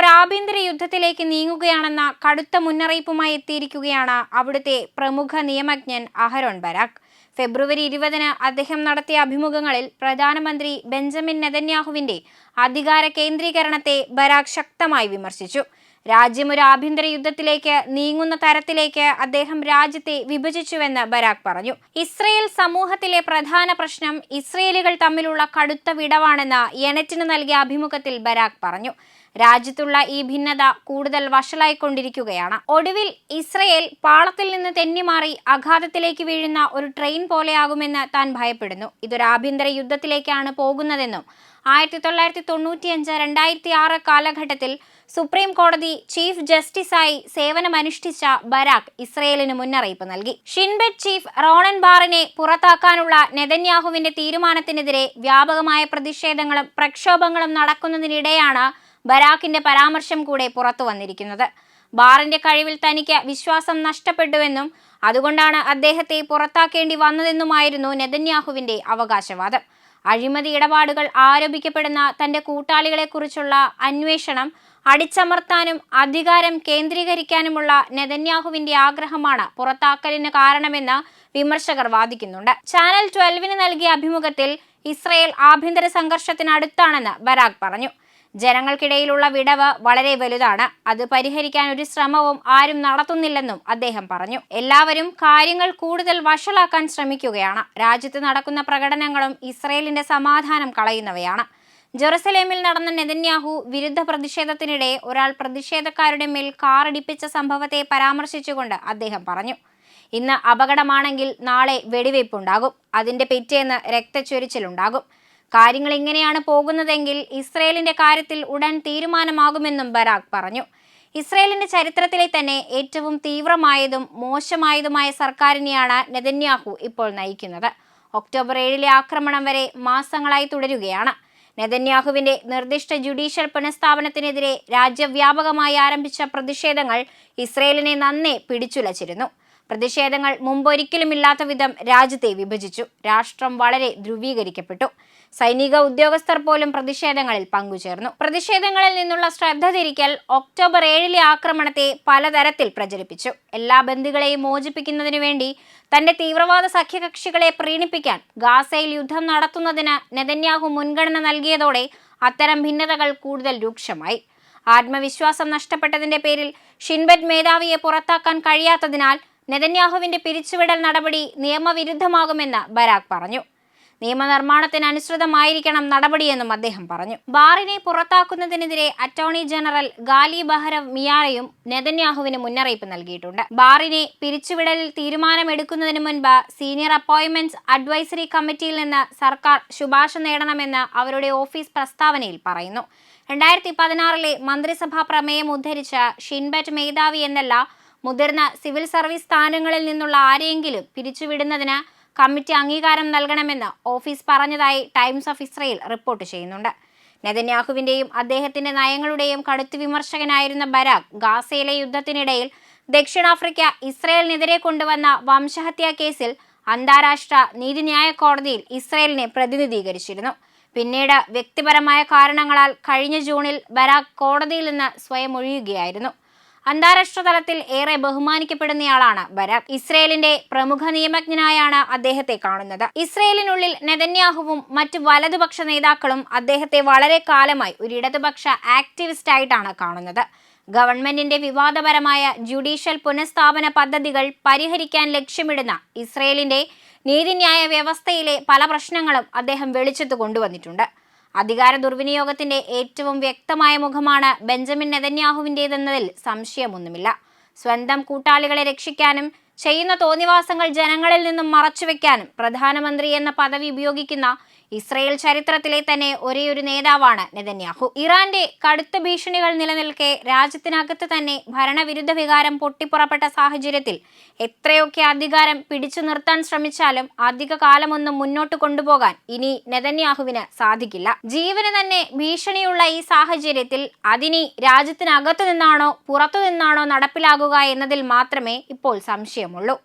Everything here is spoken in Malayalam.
ഒരു ആഭ്യന്തര യുദ്ധത്തിലേക്ക് നീങ്ങുകയാണെന്ന കടുത്ത മുന്നറിയിപ്പുമായി എത്തിയിരിക്കുകയാണ് അവിടുത്തെ പ്രമുഖ നിയമജ്ഞൻ അഹരോൺ ബരാഖ് ഫെബ്രുവരി ഇരുപതിന് അദ്ദേഹം നടത്തിയ അഭിമുഖങ്ങളിൽ പ്രധാനമന്ത്രി ബെഞ്ചമിൻ നെതന്യാഹുവിന്റെ അധികാര കേന്ദ്രീകരണത്തെ ബരാഖ് ശക്തമായി വിമർശിച്ചു. രാജ്യം ഒരു ആഭ്യന്തര യുദ്ധത്തിലേക്ക് നീങ്ങുന്ന തരത്തിലേക്ക് അദ്ദേഹം രാജ്യത്തെ വിഭജിച്ചുവെന്ന് ബരാഖ് പറഞ്ഞു. ഇസ്രയേൽ സമൂഹത്തിലെ പ്രധാന പ്രശ്നം ഇസ്രയേലുകൾ തമ്മിലുള്ള കടുത്ത വിടവാണെന്ന് യനറ്റിന് നൽകിയ അഭിമുഖത്തിൽ ബരാഖ് പറഞ്ഞു. രാജ്യത്തുള്ള ഈ ഭിന്നത കൂടുതൽ വഷളായിക്കൊണ്ടിരിക്കുകയാണ്. ഒടുവിൽ ഇസ്രയേൽ പാളത്തിൽ നിന്ന് തെന്നിമാറി അഘാതത്തിലേക്ക് വീഴുന്ന ഒരു ട്രെയിൻ പോലെയാകുമെന്ന് താൻ ഭയപ്പെടുന്നു. ഇതൊരു ആഭ്യന്തര യുദ്ധത്തിലേക്കാണ് പോകുന്നതെന്നും ആയിരത്തി തൊള്ളായിരത്തി തൊണ്ണൂറ്റിയഞ്ച് രണ്ടായിരത്തി ആറ് കാലഘട്ടത്തിൽ സുപ്രീം കോടതി ചീഫ് ജസ്റ്റിസായി സേവനമനുഷ്ഠിച്ച ബരാക്ക് ഇസ്രയേലിന് മുന്നറിയിപ്പ് നൽകി. ഷിൻബെറ്റ് ചീഫ് റോണൻ ബാറിനെ പുറത്താക്കാനുള്ള നെതന്യാഹുവിന്റെ തീരുമാനത്തിനെതിരെ വ്യാപകമായ പ്രതിഷേധങ്ങളും പ്രക്ഷോഭങ്ങളും നടക്കുന്നതിനിടെയാണ് ബരാക്കിന്റെ പരാമർശം കൂടെ പുറത്തു വന്നിരിക്കുന്നത്. ബാറിന്റെ കഴിവിൽ തനിക്ക് വിശ്വാസം നഷ്ടപ്പെട്ടുവെന്നും അതുകൊണ്ടാണ് അദ്ദേഹത്തെ പുറത്താക്കേണ്ടി വന്നതെന്നുമായിരുന്നു നെതന്യാഹുവിന്റെ അവകാശവാദം. അഴിമതി ഇടപാടുകൾ ആരോപിക്കപ്പെടുന്ന തന്റെ കൂട്ടാളികളെക്കുറിച്ചുള്ള അന്വേഷണം അടിച്ചമർത്താനും അധികാരം കേന്ദ്രീകരിക്കാനുമുള്ള നെതന്യാഹുവിന്റെ ആഗ്രഹമാണ് പുറത്താക്കലിന് കാരണമെന്ന് വിമർശകർ വാദിക്കുന്നുണ്ട്. ചാനൽ ട്വൽവിന് നൽകിയ അഭിമുഖത്തിൽ ഇസ്രയേൽ ആഭ്യന്തര സംഘർഷത്തിനടുത്താണെന്ന് ബരാഗ് പറഞ്ഞു. ജനങ്ങൾക്കിടയിലുള്ള വിടവ് വളരെ വലുതാണ്. അത് പരിഹരിക്കാൻ ഒരു ശ്രമവും ആരും നടത്തുന്നില്ലെന്നും അദ്ദേഹം പറഞ്ഞു. എല്ലാവരും കാര്യങ്ങൾ കൂടുതൽ വഷളാക്കാൻ ശ്രമിക്കുകയാണ്. രാജ്യത്ത് നടക്കുന്ന പ്രകടനങ്ങളും ഇസ്രയേലിന്റെ സമാധാനം കളയുന്നവയാണ്. ജെറുസലേമിൽ നടന്ന നെതന്യാഹു വിരുദ്ധ പ്രതിഷേധത്തിനിടെ ഒരാൾ പ്രതിഷേധക്കാരുടെ മേൽ കാറിടിപ്പിച്ച സംഭവത്തെ പരാമർശിച്ചുകൊണ്ട് അദ്ദേഹം പറഞ്ഞു ഇന്ന് അപകടമാണെങ്കിൽ നാളെ വെടിവയ്പുണ്ടാകും. അതിന്റെ പിറ്റേന്ന് രക്തച്ചൊരിച്ചിലുണ്ടാകും. കാര്യങ്ങൾ ഇങ്ങനെയാണ് പോകുന്നതെങ്കിൽ ഇസ്രയേലിന്റെ കാര്യത്തിൽ ഉടൻ തീരുമാനമാകുമെന്നും ബരാഖ് പറഞ്ഞു. ഇസ്രയേലിന്റെ ചരിത്രത്തിലെ തന്നെ ഏറ്റവും തീവ്രമായതും മോശമായതുമായ സർക്കാരിനെയാണ് നെതന്യാഹു ഇപ്പോൾ നയിക്കുന്നത്. ഒക്ടോബർ ഏഴിലെ ആക്രമണം വരെ മാസങ്ങളായി തുടരുകയാണ്. നെതന്യാഹുവിന്റെ നിർദ്ദിഷ്ട ജുഡീഷ്യൽ പുനഃസ്ഥാപനത്തിനെതിരെ രാജ്യവ്യാപകമായി ആരംഭിച്ച പ്രതിഷേധങ്ങൾ ഇസ്രയേലിനെ നന്നേ പിടിച്ചുലച്ചിരുന്നു. പ്രതിഷേധങ്ങൾ മുമ്പൊരിക്കലുമില്ലാത്ത വിധം രാജ്യത്തെ വിഭജിച്ചു. രാഷ്ട്രം വളരെ ധ്രുവീകരിക്കപ്പെട്ടു. സൈനിക ഉദ്യോഗസ്ഥർ പോലും പ്രതിഷേധങ്ങളിൽ പങ്കുചേർന്നു. പ്രതിഷേധങ്ങളിൽ നിന്നുള്ള ശ്രദ്ധ തിരിക്കൽ ഒക്ടോബർ ഏഴിലെ ആക്രമണത്തെ പലതരത്തിൽ പ്രചരിപ്പിച്ചു. എല്ലാ ബന്ദികളെയും മോചിപ്പിക്കുന്നതിനു വേണ്ടി തന്റെ തീവ്രവാദ സഖ്യകക്ഷികളെ പ്രീണിപ്പിക്കാൻ ഗാസയിൽ യുദ്ധം നടത്തുന്നതിന് നെതന്യാഹു മുൻഗണന നൽകിയതോടെ അത്തരം ഭിന്നതകൾ കൂടുതൽ രൂക്ഷമായി. ആത്മവിശ്വാസം നഷ്ടപ്പെട്ടതിന്റെ പേരിൽ ഷിൻബറ്റ് മേധാവിയെ പുറത്താക്കാൻ കഴിയാത്തതിനാൽ നെതന്യാഹുവിന്റെ പിരിച്ചുവിടൽ നടപടി നിയമവിരുദ്ധമാകുമെന്ന് ബരാക് പറഞ്ഞു. നിയമനിർമ്മാണത്തിനനുസൃതമായിരിക്കണം നടപടിയെന്നും അദ്ദേഹം പറഞ്ഞു. ബാറിനെ പുറത്താക്കുന്നതിനെതിരെ അറ്റോർണി ജനറൽ ഗാലി ബഹരവ് മിയാറയും നെതന്യാഹുവിന് മുന്നറിയിപ്പ് നൽകിയിട്ടുണ്ട്. ബാറിനെ പിരിച്ചുവിടലിൽ തീരുമാനമെടുക്കുന്നതിന് മുൻപ് സീനിയർ അപ്പോയിന്റ്മെന്റ്സ് അഡ്വൈസറി കമ്മിറ്റിയിൽ നിന്ന് സർക്കാർ ശുപാർശ നേടണമെന്ന് അവരുടെ ഓഫീസ് പ്രസ്താവനയിൽ പറയുന്നു. രണ്ടായിരത്തി പതിനാറിലെ മന്ത്രിസഭാ പ്രമേയം ഉദ്ധരിച്ച ഷിൻബറ്റ് മേധാവി എന്നല്ല മുതിർന്ന സിവിൽ സർവീസ് സ്ഥാനങ്ങളിൽ നിന്നുള്ള ആരെയെങ്കിലും പിരിച്ചുവിടുന്നതിന് കമ്മിറ്റി അംഗീകാരം നൽകണമെന്ന് ഓഫീസ് പറഞ്ഞതായി ടൈംസ് ഓഫ് ഇസ്രയേൽ റിപ്പോർട്ട് ചെയ്യുന്നുണ്ട്. നെതന്യാഹുവിന്റെയും അദ്ദേഹത്തിന്റെ നയങ്ങളുടെയും കടുത്ത വിമർശകനായിരുന്ന ബരാക് ഗാസയിലെ യുദ്ധത്തിനിടയിൽ ദക്ഷിണാഫ്രിക്ക ഇസ്രയേലിനെതിരെ കൊണ്ടുവന്ന വംശഹത്യാ കേസിൽ അന്താരാഷ്ട്ര നീതിന്യായ കോടതിയിൽ ഇസ്രയേലിനെ പ്രതിനിധീകരിച്ചിരുന്നു. പിന്നീട് വ്യക്തിപരമായ കാരണങ്ങളാൽ കഴിഞ്ഞ ജൂണിൽ ബരാക് കോടതിയിൽ നിന്ന് സ്വയം ഒഴിയുകയായിരുന്നു. അന്താരാഷ്ട്ര തലത്തിൽ ഏറെ ബഹുമാനിക്കപ്പെടുന്നയാളാണ് ബരാക്. ഇസ്രയേലിന്റെ പ്രമുഖ നിയമജ്ഞനായാണ് അദ്ദേഹത്തെ കാണുന്നത്. ഇസ്രയേലിനുള്ളിൽ നെതന്യാഹുവും മറ്റ് വലതുപക്ഷ നേതാക്കളും അദ്ദേഹത്തെ വളരെ കാലമായി ഒരു ഇടതുപക്ഷ ആക്ടിവിസ്റ്റ് ആയിട്ടാണ് കാണുന്നത്. ഗവൺമെന്റിന്റെ വിവാദപരമായ ജുഡീഷ്യൽ പുനഃസ്ഥാപന പദ്ധതികൾ പരിഹരിക്കാൻ ലക്ഷ്യമിടുന്ന ഇസ്രയേലിന്റെ നീതിന്യായ വ്യവസ്ഥയിലെ പല പ്രശ്നങ്ങളും അദ്ദേഹം വെളിച്ചത്ത് കൊണ്ടുവന്നിട്ടുണ്ട്. അധികാര ദുർവിനിയോഗത്തിന്റെ ഏറ്റവും വ്യക്തമായ മുഖമാണ് ബെഞ്ചമിൻ നെതന്യാഹുവിന്റെതെന്നതിൽ സംശയമൊന്നുമില്ല. സ്വന്തം കൂട്ടാളികളെ രക്ഷിക്കാനും ചെയ്യുന്ന തോന്നിവാസങ്ങൾ ജനങ്ങളിൽ നിന്നും മറച്ചുവെക്കാനും പ്രധാനമന്ത്രി എന്ന പദവി ഉപയോഗിക്കുന്ന ഇസ്രയേൽ ചരിത്രത്തിലെ തന്നെ ഒരേയൊരു നേതാവാണ് നെതന്യാഹു. ഇറാന്റെ കടുത്ത ഭീഷണികൾ നിലനിൽക്കെ രാജ്യത്തിനകത്ത് തന്നെ ഭരണവിരുദ്ധ വികാരം പൊട്ടിപ്പുറപ്പെട്ട സാഹചര്യത്തിൽ എത്രയൊക്കെ അധികാരം പിടിച്ചു നിർത്താൻ ശ്രമിച്ചാലും അധിക കാലമൊന്നും മുന്നോട്ട് കൊണ്ടുപോകാൻ ഇനി നെതന്യാഹുവിന് സാധിക്കില്ല. ജീവന് തന്നെ ഭീഷണിയുള്ള ഈ സാഹചര്യത്തിൽ അതിനി രാജ്യത്തിനകത്തു നിന്നാണോ പുറത്തു നിന്നാണോ നടപ്പിലാകുക എന്നതിൽ മാത്രമേ ഇപ്പോൾ സംശയമുള്ളൂ.